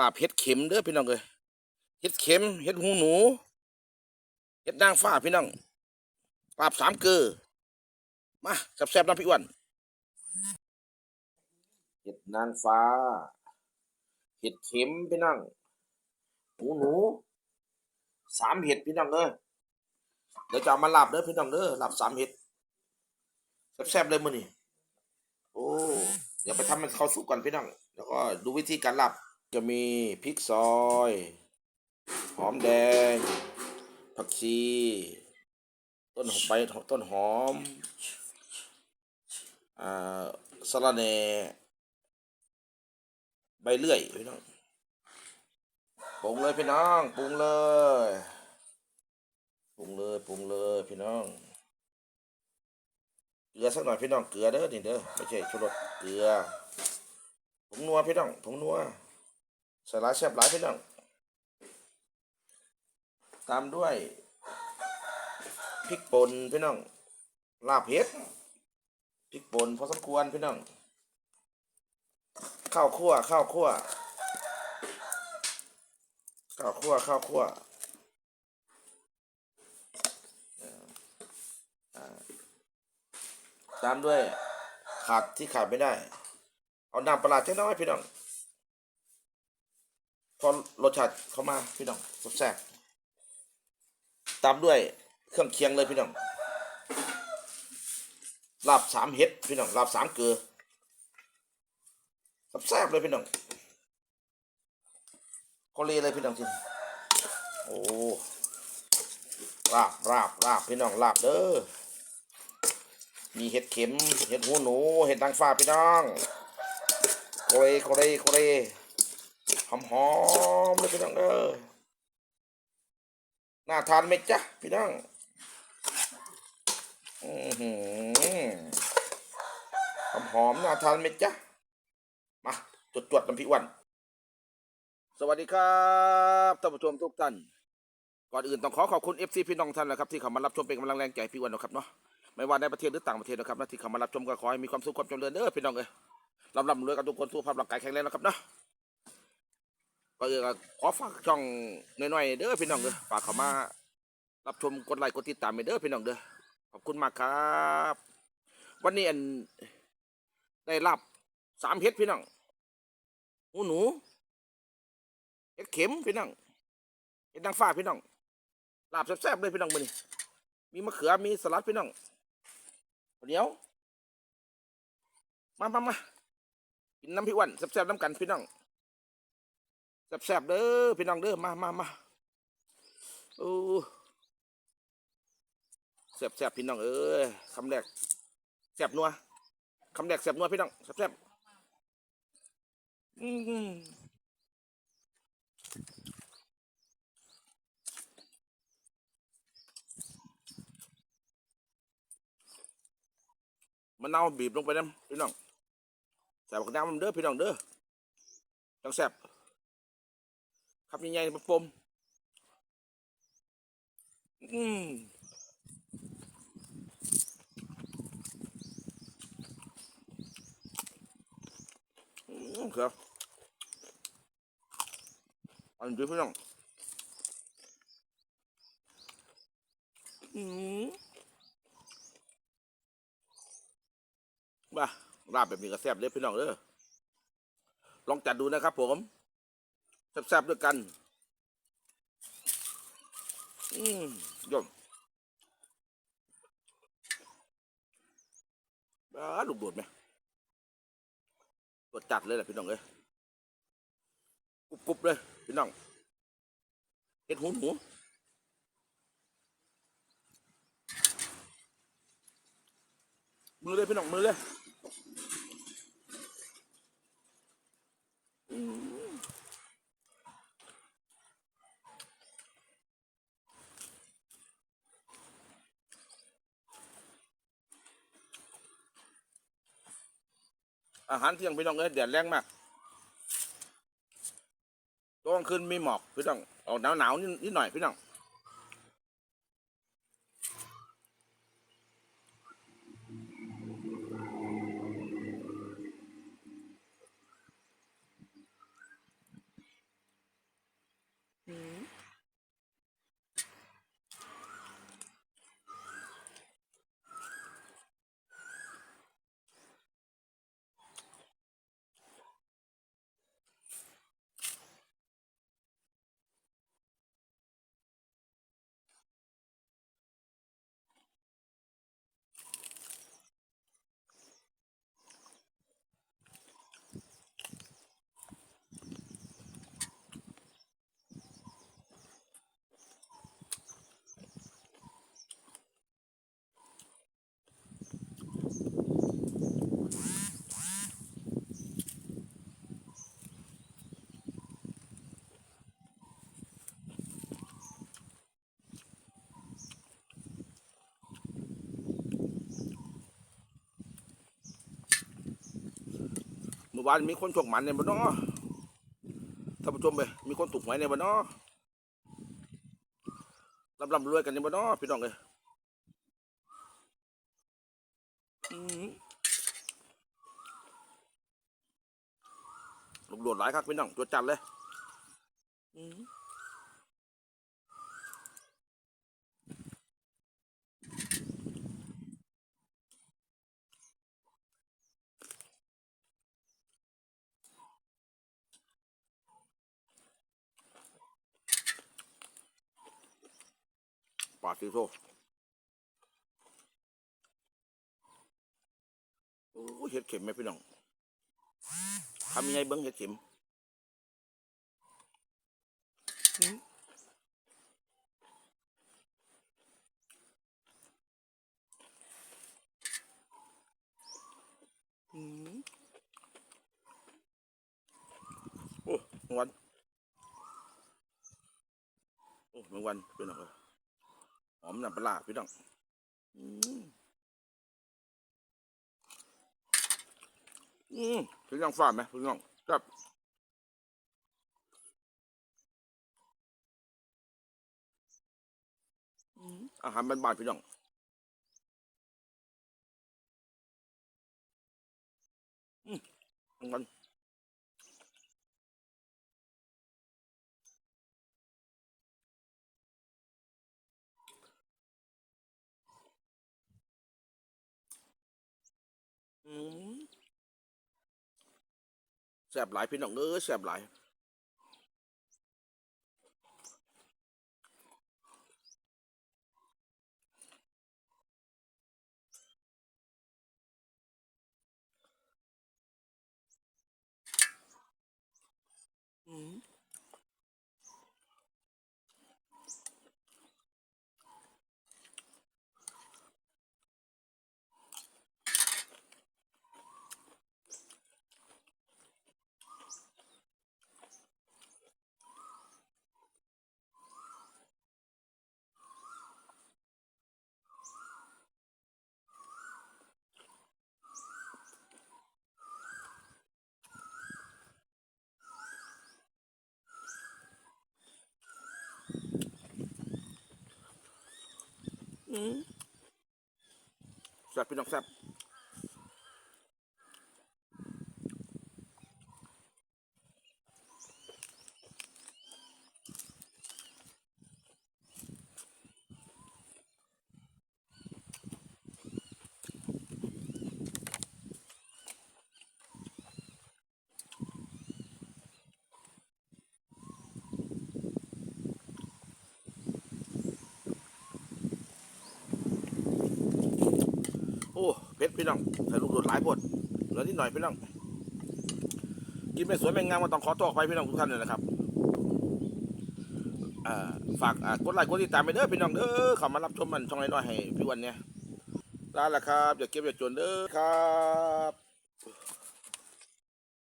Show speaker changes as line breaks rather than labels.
ลาบเห็ดเข็มเด้อพี่น้องเอ้ยเห็ดเข็มเห็ดหูหนูเห็ดนางฟ้าพี่น้องลาบสามเกลือมาแซ่บๆน้ำพี่อ้วนเห็ดนางฟ้า เห็ดเข็มพี่น้องหูหนูสามเห็ดพี่น้องเอ้ยเดี๋ยวจะเอามาลาบเด้อพี่น้องเด้อลาบสามเห็ดแซ่บๆเลยมื้อนี้โอ้เดี๋ยวไปทำมันเข้าสุกก่อนพี่น้อง แล้วก็ดูวิธีการหลาบ จะมีพริกซอย หอมแดง ผักชี ต้นหอมใบต้นหอมอ่าสะระแหน่ใบเลื่อยพี่น้องปรุงเลยพี่น้องปรุงเลยปรุงเลยปรุงเลยพี่น้องเกลือสักหน่อยพี่น้องเกลือเด้อนี่เด้อไม่ใช่ชูรสเกลือผงนัวพี่น้องผงนัว ส่หลายแซ่บหลายพี่น้อง ตามด้วยพริกป่นพี่น้อง ลาบเห็ดพริกป่นพอสมควรพี่น้อง ข้าวคั่วข้าวคั่วข้าวคั่วข้าวคั่วตามด้วยขาดที่ขาดไม่ได้ เอาน้ำปลาร้าจังน้อยพี่น้อง พอรสชาติเข้ามาพี่น้องรสแซ่บตามด้วยเครื่องเคียงเลยพี่น้องลาบสามเห็ดพี่น้องลาบสามเกลือแซ่บเลยพี่น้องโคเลเลยพี่น้องทีโอ้ลาบลาบลาบพี่น้องลาบเด้อมีเห็ดเข็มเห็ดหูหนูเห็ดนางฟ้าพี่น้องโคเลโคเลโคเล หอมหอมเลยพี่น้องเด้อน่าทานไหมจ๊ะพี่น้องอือหือหอมหอมน่าทานไหมจ๊ะมาจวดจวดน้ำพริกวันสวัสดีครับท่านผู้ชมทุกท่านก่อนอื่นต้องขอขอบคุณ FC พี่น้องท่านนะครับที่เข้ามารับชมเป็นกำลังแรงใจพี่วันนะครับเนาะไม่ว่าในประเทศหรือต่างประเทศนะครับนะที่เข้ามารับชมก็ขอให้มีความสุขความเจริญเด้อพี่น้องเอ้ยลำลำรวยกันทุกคนสุขภาพร่างกายแข็งแรงนะครับเนาะ ก็เออขอฝากช่องน้อยๆเด้อพี่น้องเด้อฝากเข้ามา รับชมกดไลค์กดติดตามไปเด้อพี่น้องเด้อขอบคุณมากครับ วันนี้อันได้รับสามเฮ็ดพี่น้องหูหนูเฮ็ดเข็มพี่น้องเฮ็ดนางฟ้าพี่น้องลาบแซ่บๆเลยพี่น้องมื้อนี้มีมะเขือมีสลัดพี่น้องเดี๋ยวมามามากินน้ำพี่วันแซ่บๆน้ำกันพี่น้อง แซ่บๆเด้อพี่น้องเด้อมามามาโอ้แซ่บๆพี่น้องเอ้ยคำแรกแซ่บนัวคำแรกแซ่บนัวพี่น้องแซ่บๆอืมมะนาวบีบลงไปน้ำพี่น้องแซ่บกับน้ำมันเด้อพี่น้องเด้อจังแซ่บ ครับใหญ่ๆมาปมอืมอืมครับอันนี้พี่น้องอืมบ้าลาบแบบนี้ก็แซ่บเลยพี่น้องเด้อลองจัดดูนะครับผม แซ่บๆด้วยกัน อืมยอดบ้าลูกโดดไหมกดจัดเลยแหละพี่น้องเอ้ยกรุบกรุบเลย พี่น้องเห็ดหูหนูมือเลยพี่น้องมือเลย อาหารเที่ยงพี่น้องเอ้ยแดดแรงมากตอนกลางคืนมีหมอกพี่น้องออกหนาวหนาวนิดนิดหน่อยพี่น้อง มื่อวานมีคนฉกหมันในบ้านนอท่านผู้ชมไปมีคนถูกหวยในบ้านนอลำร่ำรวยกันในบ้านนอพี่น้องเลยหลบหลดดหลายครับพี่น้องจวดจัดเลย อืม ปาดซีโซ่โอ้ยเห็ดเข็มไหมพี่น้องทำยังไงเบิ้งเห็ดเข็มอืมอืมโอ้แมงวัน โอ้แมงวันพี่น้องเอ้ย หอมน้ำปลาพี่น้องอืมอืมพี่น้องฟ้าไหมพี่น้องครับอาหารบ้านๆพี่น้องอืมแมงวัน แสบหลายพี่น้องเอ้ยแสบหลายอืม แซ่บพี่น้องแซ่บ โอ้เพี่น้องใส่ลูกโดดหลายบทเหลือนิดหน่อยพี่น้อง กินไม่สวยไม่งามก็ต้องขอโทษไปพี่น้องทุกท่านเลยนะครับฝากกดไลค์กดติดตามไปเด้อพี่น้องเด้อเข้ามารับชมมันช่องน้อยๆให้พี่วันเนี่ยลาละครับอย่าเก็บอย่าจนเด้อครับ